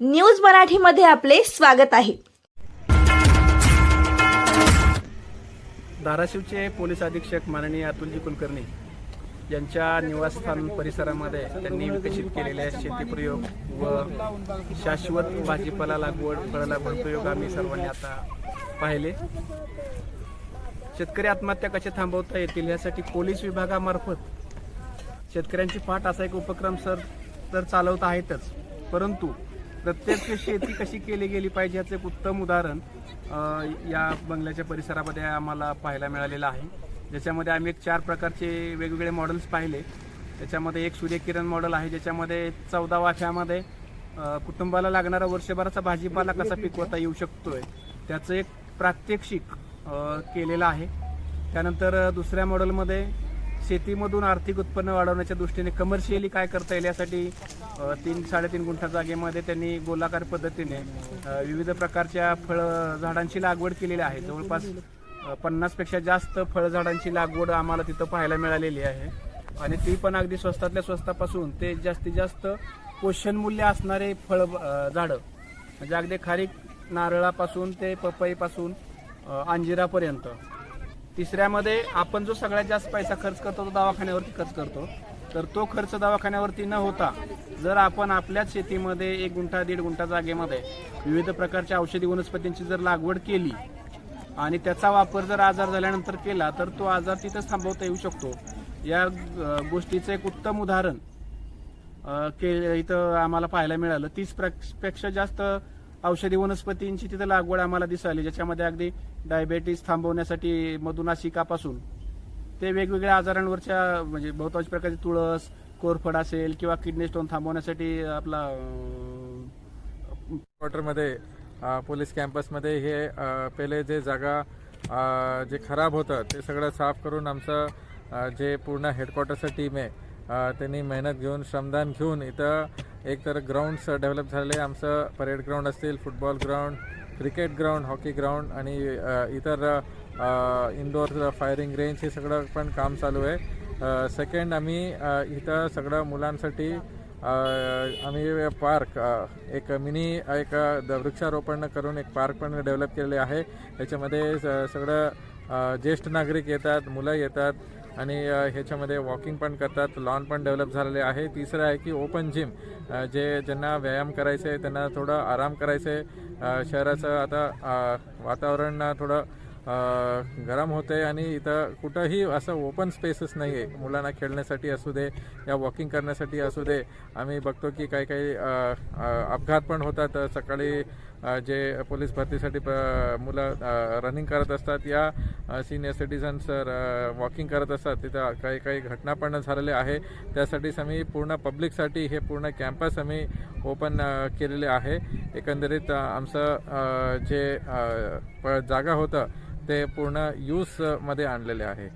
News मराठीमध्ये आपले स्वागत आहे. धाराशिवचे पोलीस अधीक्षक माननीय अतुलजी कुलकर्णी यांच्या निवासस्थान परिसरामध्ये त्यांनी विकसित केलेले शेतीप्रयोग व शाश्वत भाजीपाला लागवड फळ लागवड प्रयोग आम्ही सर्वांनी आता पाहिले. शेतकरी आत्महत्या कशा थांबवता येतील यासाठी पोलीस विभागामार्फत शेतकऱ्यांची पाठ असा एक उपक्रम सर तर चालवत आहेतच. परंतु प्रत्यक्ष शेती कशी केली गेली पाहिजे याचं एक उत्तम उदाहरण या बंगल्याच्या परिसरामध्ये आम्हाला पाहायला मिळालेलं आहे. ज्याच्यामध्ये आम्ही एक चार प्रकारचे वेगवेगळे मॉडेल्स पाहिले. त्याच्यामध्ये एक सूर्यकिरण मॉडेल आहे ज्याच्यामध्ये चौदा वाफ्यामध्ये कुटुंबाला लागणारा वर्षभराचा भाजीपाला कसा पिकवता येऊ शकतो आहे त्याचं एक प्रात्यक्षिक केलेलं आहे. त्यानंतर दुसऱ्या मॉडेलमध्ये शेतीमधून आर्थिक उत्पन्न वाढवण्याच्या दृष्टीने कमर्शियली काय करता येईल यासाठी तीन साडेतीन गुंठा जागेमध्ये त्यांनी गोलाकार पद्धतीने विविध प्रकारच्या फळ झाडांची लागवड केलेली आहे. जवळपास पन्नासपेक्षा जास्त फळझाडांची लागवड आम्हाला तिथं पाहायला मिळालेली आहे. आणि ती पण अगदी स्वस्तातल्या स्वस्तापासून ते जास्तीत जास्त पोषण मूल्य असणारे फळ झाडं म्हणजे अगदी खारीक नारळापासून ते पपईपासून अंजिरापर्यंत. तिसऱ्यामध्ये आपण जो सगळ्यात जास्त पैसा खर्च करतो तो दवाखान्यावरती खर्च करतो. तर तो खर्च दवाखान्यावरती न होता जर आपण आपल्याच शेतीमध्ये एक गुंठा दीड गुंठा जागेमध्ये विविध प्रकारच्या औषधी वनस्पतींची जर लागवड केली आणि त्याचा वापर जर आजार झाल्यानंतर केला तर तो आजार तिथंच थांबवता येऊ शकतो. या गोष्टीचं एक उत्तम उदाहरण के इथं आम्हाला पाहायला मिळालं. तीस प्रक- पेक्षा जास्त औषधी वनस्पतींची तिथं लागवड आम्हाला दिसायली ज्याच्यामध्ये अगदी डायबेटीस थांबवण्यासाठी मधुनाशिकापासून ते वेगवेगळ्या आजारांवरच्या म्हणजे बहुतांश प्रकारची तुळस कोरफड असेल किंवा किडनी स्टोन थांबवण्यासाठी आपला क्वार्टरमध्ये पोलीस कॅम्पसमध्ये हे पहिले जे जागा जे खराब होतं ते सगळं साफ करून आमचं जे पूर्ण हेडक्वार्टरचं टीम आहे त्यांनी मेहनत घेऊन श्रमदान घेऊन इथं एक तर ग्राउंड्स डेव्हलप झाले. आमचं परेड ग्राउंड असतील football ground cricket ground hockey ground आणि इतर इंडोर फायरिंग रेंज हे सगळं पण काम चालू आहे. सेकंड आम्ही इथं सगळं मुलांसाठी आम्ही पार्क एक मिनी एक द- वृक्षारोपण करून एक पार्क पण डेव्हलप केलेले आहे. याच्यामध्ये स- सगळं ज्येष्ठ नागरिक येतात मुलं येतात. आणि ह्याच्यामध्ये वॉकिंग पण करतात लॉन पण डेव्हलप झालेले आहे. तिसरं आहे की ओपन जिम जे ज्यांना व्यायाम करायचे आहे त्यांना थोडं आराम करायचं. आहे शहराचं आता वातावरण थोडं गरम होते आणि इथं कुठंही असं ओपन स्पेसेस नाही आहे मुलांना खेळण्यासाठी असू दे या वॉकिंग करण्यासाठी असू दे. आम्ही बघतो की काही काही अपघात पण होतात. सकाळी जे पोलीस भरतीसाठी प- मुलं रनिंग करत असतात. या सिनियर सिटीजन्स वॉकिंग करत असतात. तिथं काही काही घटना पण झालेल्या आहे. त्यासाठीच आम्ही पूर्ण पब्लिकसाठी हे पूर्ण कॅम्पस आम्ही ओपन केलेले आहे. एकंदरीत आमचं जे प- जागा होतं ते पूर्ण यूजमध्ये आणलेले आहे.